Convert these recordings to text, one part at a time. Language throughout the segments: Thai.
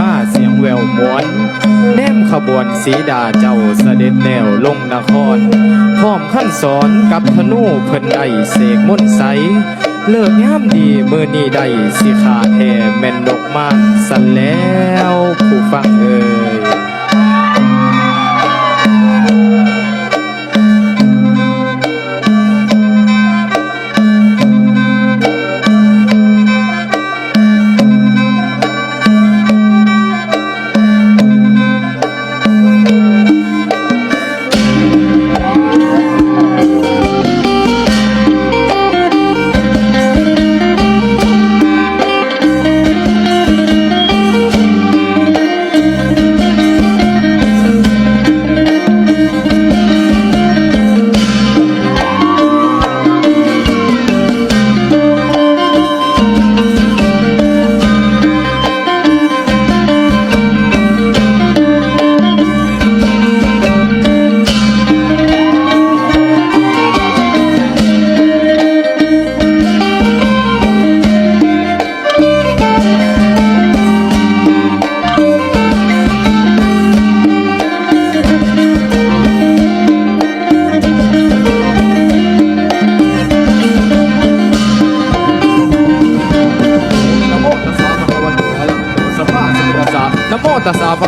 มาเสียงแววมวนแนมขบวนสีดาเจ้าเสด็จแนวลงนครพร้อมขั้นสอนกับธนูเพิ่นได้เสกมนใส เลิกงามดีมือนี้ได้สิขาแท่แม่นดอกมาสันแล้วผู้ฟังเอ่ย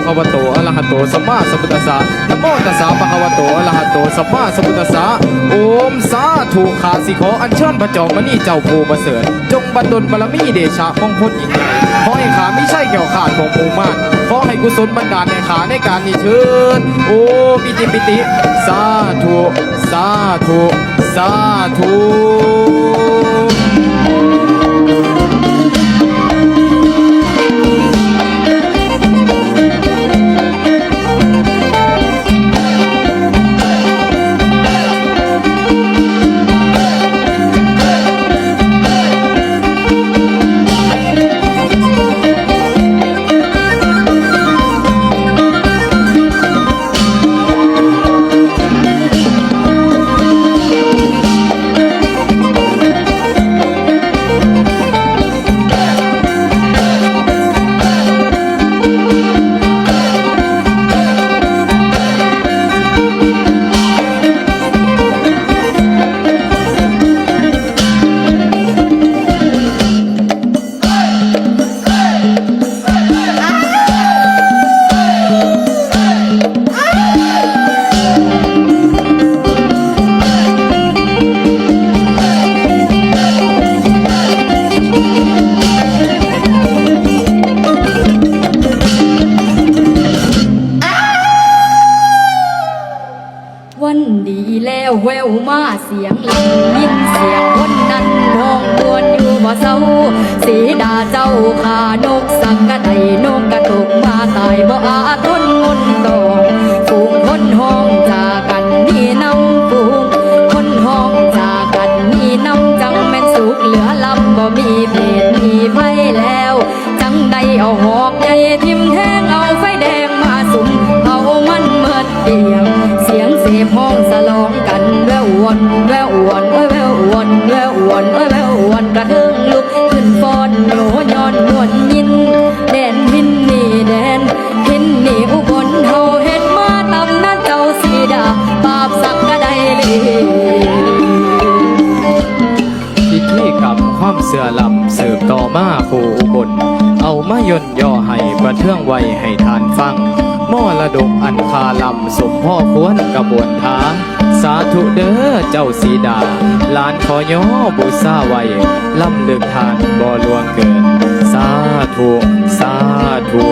คะวะโตอะระหะโตสัมมาสัมพุทธัสสะนะโมตัสสะภะคะวะโตอะระหะโตสัมมาสัมพุทธัสสะโอมสาธุขาสิขออัญเชิญพระจอมมณีเจ้าผู้ประเสริฐ จงบันดลบารมีเดชะมงคลยิ่งใหญ่ขอให้ขาไม่ใช่เกี่ยวขาดของหมู่มานขอให้กุศลบันดาลในขาในการนี้เชิญโอ้ปิติปิติ สาธุ สาธุ สาธุ วแววมาเสียงลำยินเสียงคนนั้นร้องมวนอยู่บ่เศร้า สีดาเจ้าขานกสังกะไดนกกระตุกมาตายบ่อาทนงนตองฝูงคนห้องจากกันนี่นำฝูงคนห้องจากกันนี่นำจังแม่นสุขเหลือลำบ่มีเพศมีไฟแล้ว จังใดเอาหอ แวววนเอ้ยแวววนกระเทิงลุกขึ้นฟ้อนโหย้อนนวลยิน แดนพินนี่แดนพินนี่อุบลเฮาเฮ็ดมาตำนั้นเจ้าสีดาปราบสักกะไดเลยพิธีกรรมความเสื่อลำสืบต่อมาผู้อุบล เอามายนย่อให้ประเทืองไว้ให้ทานฟังมอระดกอันคาลำสมพ่อควรกระบวนท้า สาธุเด้อเจ้าสีดาลานขอย่อบูซาไว้ลำลึกทานบ่ลวงเกิน สาธุ สาธุ